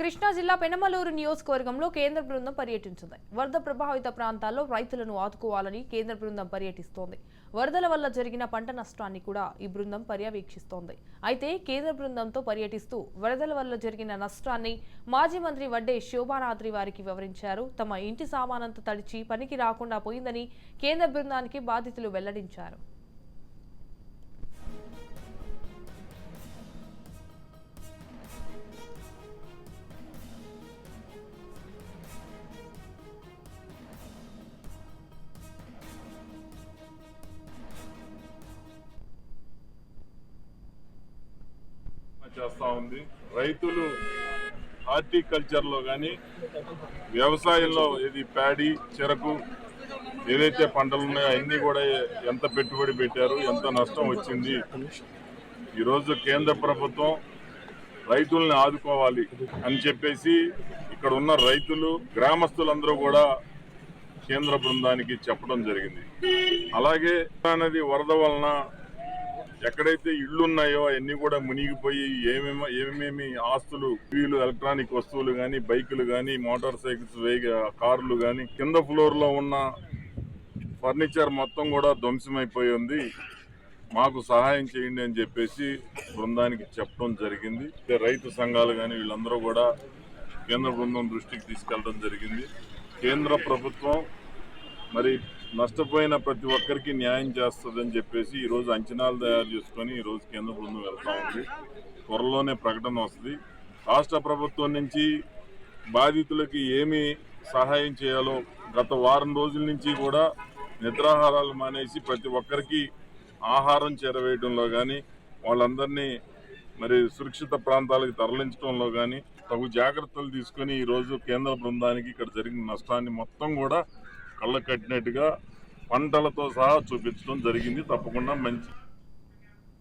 కృష్ణా జిల్లా పెనమలూరు నియోజకవర్గంలో కేంద్ర బృందం పర్యటించింది. వరద ప్రభావిత ప్రాంతాల్లో రైతులను ఆదుకోవాలని కేంద్ర బృందం పర్యటిస్తోంది. వరదల వల్ల జరిగిన పంట నష్టాన్ని కూడా ఈ బృందం పర్యవేక్షిస్తోంది. అయితే కేంద్ర బృందంతో పర్యటిస్తూ వరదల వల్ల జరిగిన నష్టాన్ని మాజీ మంత్రి వడ్డే శోభానాద్రి వారికి వివరించారు. తమ ఇంటి సామానంతా తడిచి పనికి రాకుండా పోయిందని కేంద్ర బృందానికి బాధితులు వెల్లడించారు. చేస్తా ఉంది. రైతులు హార్టికల్చర్లో కానీ వ్యవసాయంలో ఇది ప్యాడీ చెరకు ఏదైతే పంటలు ఉన్నాయో అన్ని కూడా ఎంత పెట్టుబడి పెట్టారు ఎంత నష్టం వచ్చింది. ఈరోజు కేంద్ర ప్రభుత్వం రైతుల్ని ఆదుకోవాలి అని చెప్పేసి ఇక్కడ ఉన్న రైతులు గ్రామస్తులందరూ కూడా కేంద్ర బృందానికి చెప్పడం జరిగింది. అలాగే అనేది వరద వలన ఎక్కడైతే ఇళ్ళు ఉన్నాయో అవన్నీ కూడా మునిగిపోయి ఏమేమి ఏమేమి ఆస్తులు టీవీలు ఎలక్ట్రానిక్ వస్తువులు కానీ బైకులు కానీ మోటార్ సైకిల్స్ కార్లు కానీ కింద ఫ్లోర్లో ఉన్న ఫర్నిచర్ మొత్తం కూడా ధ్వంసమైపోయి ఉంది. మాకు సహాయం చేయండి అని చెప్పేసి బృందానికి చెప్పడం జరిగింది. రైతు సంఘాలు కానీ వీళ్ళందరూ కూడా కేంద్ర బృందం దృష్టికి తీసుకెళ్ళడం జరిగింది. కేంద్ర ప్రభుత్వం మరి నష్టపోయిన ప్రతి ఒక్కరికి న్యాయం చేస్తుందని చెప్పేసి ఈరోజు అంచనాలు తయారు చేసుకొని ఈరోజు కేంద్ర బృందం వెళ్తా ఉంది. త్వరలోనే ప్రకటన వస్తుంది. రాష్ట్ర ప్రభుత్వం నుంచి బాధితులకి ఏమి సహాయం చేయాలో గత వారం రోజుల నుంచి కూడా నిద్రాహారాలు మానేసి ప్రతి ఒక్కరికి ఆహారం చేరవేయడంలో కానీ వాళ్ళందరినీ మరి సురక్షిత ప్రాంతాలకు తరలించడంలో కానీ తగు జాగ్రత్తలు తీసుకొని ఈరోజు కేంద్ర బృందానికి ఇక్కడ జరిగిన నష్టాన్ని మొత్తం కూడా కళ్ళ కట్టినట్టుగా పంటలతో సహా చూపించడం జరిగింది. తప్పకుండా మంచి